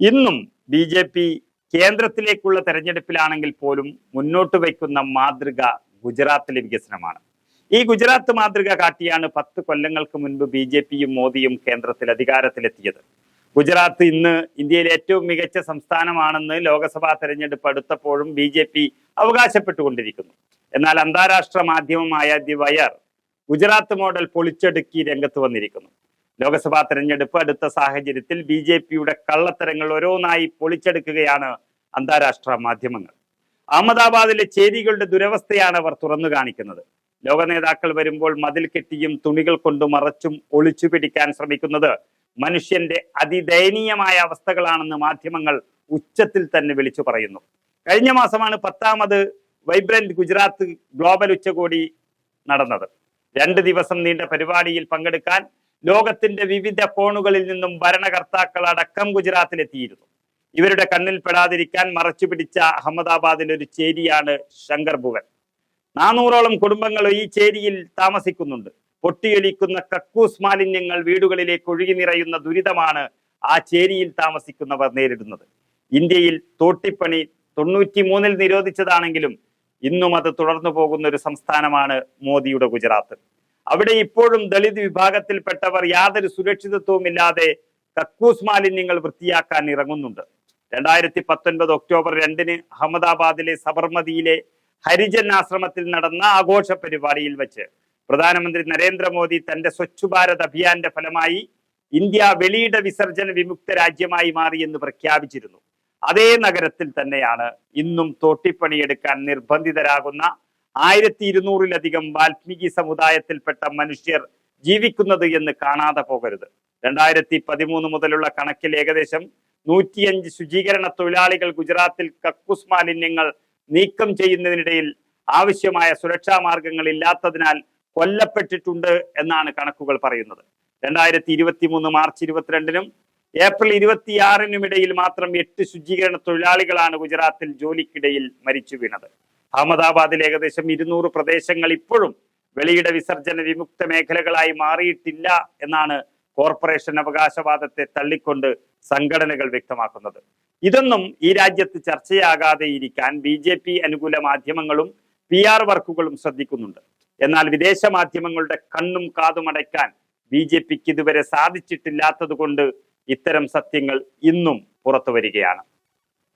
ഇന്നും B J P കേന്ദ്രത്തിലേക്കുള്ള തെരഞ്ഞെടുപ്പിലാണെങ്കിൽ പോലും മുന്നോട്ട് വയ്ക്കുന്ന മാതൃക ഗുജറാത്തിലെ വികസനമാണ്. ഈ ഗുജറാത്ത് മാതൃക കാട്ടിയാണ് പത്ത് കൊല്ലങ്ങൾക്ക് മുൻപ് ബി ജെ പിയും മോദിയും കേന്ദ്രത്തിൽ അധികാരത്തിലെത്തിയത്. ഗുജറാത്ത് ഇന്ന് ഇന്ത്യയിലെ ഏറ്റവും മികച്ച സംസ്ഥാനമാണെന്ന് ലോക്സഭാ തെരഞ്ഞെടുപ്പ് അടുത്തപ്പോഴും ബി ജെ പി അവകാശപ്പെട്ടുകൊണ്ടിരിക്കുന്നു. എന്നാൽ അന്താരാഷ്ട്ര മാധ്യമമായ ദി വയർ ഗുജറാത്ത് മോഡൽ പൊളിച്ചടുക്കി രംഗത്ത് വന്നിരിക്കുന്നു. ലോക്സഭാ തെരഞ്ഞെടുപ്പ് അടുത്ത സാഹചര്യത്തിൽ ബി ജെ പിയുടെ കള്ളത്തരങ്ങൾ ഓരോന്നായി പൊളിച്ചെടുക്കുകയാണ് അന്താരാഷ്ട്ര മാധ്യമങ്ങൾ. അഹമ്മദാബാദിലെ ചേരികളുടെ ദുരവസ്ഥയാണ് അവർ തുറന്നു കാണിക്കുന്നത്. ലോക നേതാക്കൾ വരുമ്പോൾ മതിൽ കെട്ടിയും തുണികൾ കൊണ്ട് മറച്ചും ഒളിച്ചു പിടിക്കാൻ ശ്രമിക്കുന്നത് മനുഷ്യന്റെ അതിദയനീയമായ അവസ്ഥകളാണെന്ന് മാധ്യമങ്ങൾ ഉച്ചത്തിൽ തന്നെ വിളിച്ചു പറയുന്നു. കഴിഞ്ഞ മാസമാണ് പത്താമത് വൈബ്രന്റ് ഗുജറാത്ത് ഗ്ലോബൽ ഉച്ചകോടി നടന്നത്. രണ്ട് ദിവസം നീണ്ട പരിപാടിയിൽ പങ്കെടുക്കാൻ ലോകത്തിന്റെ വിവിധ കോണുകളിൽ നിന്നും ഭരണകർത്താക്കൾ അടക്കം ഗുജറാത്തിലെത്തിയിരുന്നു. ഇവരുടെ കണ്ണിൽ പെടാതിരിക്കാൻ മറച്ചു പിടിച്ച അഹമ്മദാബാദിലെ ഒരു ചേരിയാണ് ശങ്കർ ഭുവൻ. നാനൂറോളം കുടുംബങ്ങൾ ഈ ചേരിയിൽ താമസിക്കുന്നുണ്ട്. പൊട്ടിയൊലിക്കുന്ന കക്കൂസ് മാലിന്യങ്ങൾ വീടുകളിലേക്ക് ഒഴുകി നിറയുന്ന ദുരിതമാണ് ആ ചേരിയിൽ താമസിക്കുന്നവർ നേരിടുന്നത്. ഇന്ത്യയിൽ തോട്ടിപ്പണി തൊണ്ണൂറ്റി മൂന്നിൽ നിരോധിച്ചതാണെങ്കിലും ഇന്നും അത് തുടർന്നു പോകുന്ന ഒരു സംസ്ഥാനമാണ് മോദിയുടെ ഗുജറാത്ത്. അവിടെ ഇപ്പോഴും ദളിത് വിഭാഗത്തിൽപ്പെട്ടവർ യാതൊരു സുരക്ഷിതത്വവും ഇല്ലാതെ കക്കൂസ് മാലിന്യങ്ങൾ വൃത്തിയാക്കാൻ ഇറങ്ങുന്നുണ്ട്. രണ്ടായിരത്തി പത്തൊൻപത് ഒക്ടോബർ രണ്ടിന് അഹമ്മദാബാദിലെ സബർമതിയിലെ ഹരിജൻ ആശ്രമത്തിൽ നടന്ന ആഘോഷ പരിപാടിയിൽ വെച്ച് പ്രധാനമന്ത്രി നരേന്ദ്രമോദി തന്റെ സ്വച്ഛ് ഭാരത് അഭിയാന്റെ ഫലമായി ഇന്ത്യ വെളിയിട വിസർജന വിമുക്ത രാജ്യമായി മാറിയെന്ന് പ്രഖ്യാപിച്ചിരുന്നു. അതേ നഗരത്തിൽ തന്നെയാണ് ഇന്നും തോട്ടിപ്പണിയെടുക്കാൻ നിർബന്ധിതരാകുന്ന ആയിരത്തി ഇരുന്നൂറിലധികം വാൽമീകി സമുദായത്തിൽപ്പെട്ട മനുഷ്യർ ജീവിക്കുന്നത് എന്ന് കാണാതെ പോകരുത്. രണ്ടായിരത്തി പതിമൂന്ന് മുതലുള്ള കണക്കിൽ ഏകദേശം നൂറ്റിയഞ്ച് ശുചീകരണ തൊഴിലാളികൾ ഗുജറാത്തിൽ കക്കൂസ് മാലിന്യങ്ങൾ നീക്കം ചെയ്യുന്നതിനിടയിൽ ആവശ്യമായ സുരക്ഷാ മാർഗങ്ങൾ ഇല്ലാത്തതിനാൽ കൊല്ലപ്പെട്ടിട്ടുണ്ട് എന്നാണ് കണക്കുകൾ പറയുന്നത്. രണ്ടായിരത്തി ഇരുപത്തി മൂന്ന് മാർച്ച് ഇരുപത്തിരണ്ടിനും ഏപ്രിൽ ഇരുപത്തിയാറിനും ഇടയിൽ മാത്രം എട്ട് ശുചീകരണ തൊഴിലാളികളാണ് ഗുജറാത്തിൽ ജോലിക്കിടയിൽ മരിച്ചു വീണത്. അഹമ്മദാബാദിൽ ഏകദേശം ഇരുന്നൂറ് പ്രദേശങ്ങൾ ഇപ്പോഴും വെളിയിട വിസർജന വിമുക്ത മേഖലകളായി മാറിയിട്ടില്ല എന്നാണ് കോർപ്പറേഷൻ അവകാശവാദത്തെ തള്ളിക്കൊണ്ട് സംഘടനകൾ വ്യക്തമാക്കുന്നത്. ഇതൊന്നും ഈ രാജ്യത്ത് ചർച്ചയാകാതെ ഇരിക്കാൻ ബി ജെ പി അനുകൂല മാധ്യമങ്ങളും പി ആർ വർക്കുകളും ശ്രദ്ധിക്കുന്നുണ്ട്. എന്നാൽ വിദേശ മാധ്യമങ്ങളുടെ കണ്ണും കാതും അടയ്ക്കാൻ ബി ജെ പിക്ക് ഇതുവരെ സാധിച്ചിട്ടില്ലാത്തതുകൊണ്ട് ഇത്തരം സത്യങ്ങൾ ഇന്നും പുറത്തു വരികയാണ്.